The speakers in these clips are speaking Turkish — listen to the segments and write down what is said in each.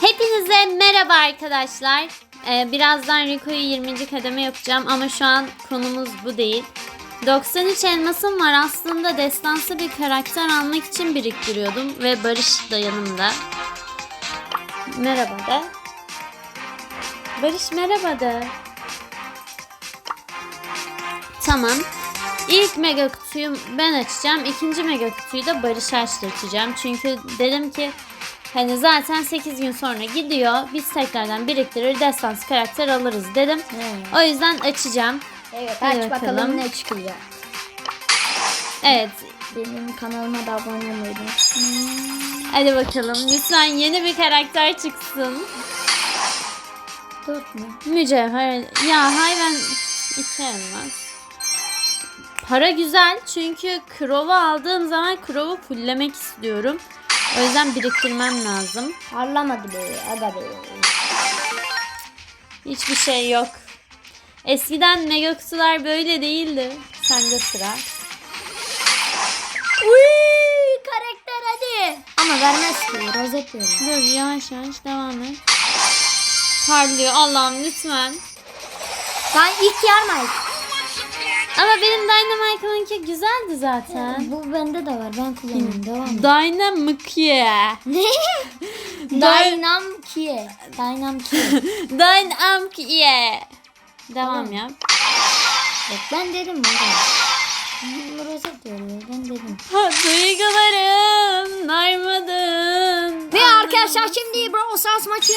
Hepinize merhaba arkadaşlar. Ee, birazdan Rico'yu 20. kademe yapacağım ama şu an konumuz bu değil. 93 elmasım var aslında destansı bir karakter almak için biriktiriyordum ve Barış da yanımda. Merhaba de. Barış merhaba de. Tamam. İlk mega kutuyu ben açacağım. İkinci mega kutuyu da Barış Aç'la açacağım. Çünkü dedim ki hani zaten 8 gün sonra gidiyor. Biz tekrardan biriktirir destansı karakter alırız dedim. O yüzden açacağım. Evet aç bakalım. bakalım ne çıkacak. Evet. Benim kanalıma da abone olmayı. Hadi bakalım. Lütfen yeni bir karakter çıksın. Dört mü? Mücevher. Ya hayvan elmas. Para güzel çünkü Crow'u aldığım zaman Crow'u fulllemek istiyorum. O yüzden biriktirmem lazım. Parlamadı be aga be. Hiçbir şey yok. Eskiden mega kutular böyle değildi. Sende sıra. Uy karakter hadi. Ama vermez ki rozet verir. Dur yavaş yavaş devam et. Parlıyor Allah'ım lütfen. Ben ilk. Ama benim Dynamite'ınki güzeldi zaten. Bu bende de var ben kullanıyorum devam et. Dynamite. Ne? Dynam Kie. Dynam Kie. Dynamite. Devam Tamam. yap. Bak ben dedim aga. Hmm, Rozet veriyor ben dedim. Ha, duygularım darmadın. Ve arkadaşlar şimdi Brawl Stars maçı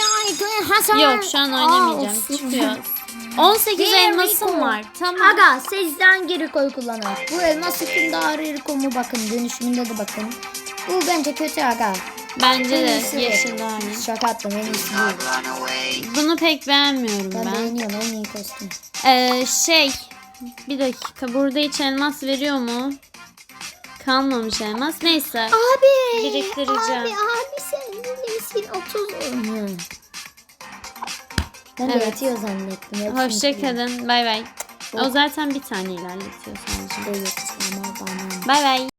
Hasan. Yok şu an oynamayacağım. Aa, olsun. Çıkıyor. 18 Diğer elmasım var. Tamam. Aga sizden geri koy kullanır. Bu elmas hükümdarı Rico mu bakın dönüşümünde de bakın. Bu bence kötü aga. Bence En de yeşil daha iyi. Şaka attım en iyisi bu. Bunu pek beğenmiyorum Ben, ben. beğeniyorum en iyi kostüm. Ee, şey bir dakika burada hiç elmas veriyor mu? Kalmamış elmas. Neyse. Abi. Biriktireceğim. Abi abi sen iyisin 30. Hı. Ben Evet. yatıyor zannettim. yatıyor Hoşça musun? kalın. Bay bay. O zaten bir tane ilerletiyor sadece. Ama bana. Bay bay.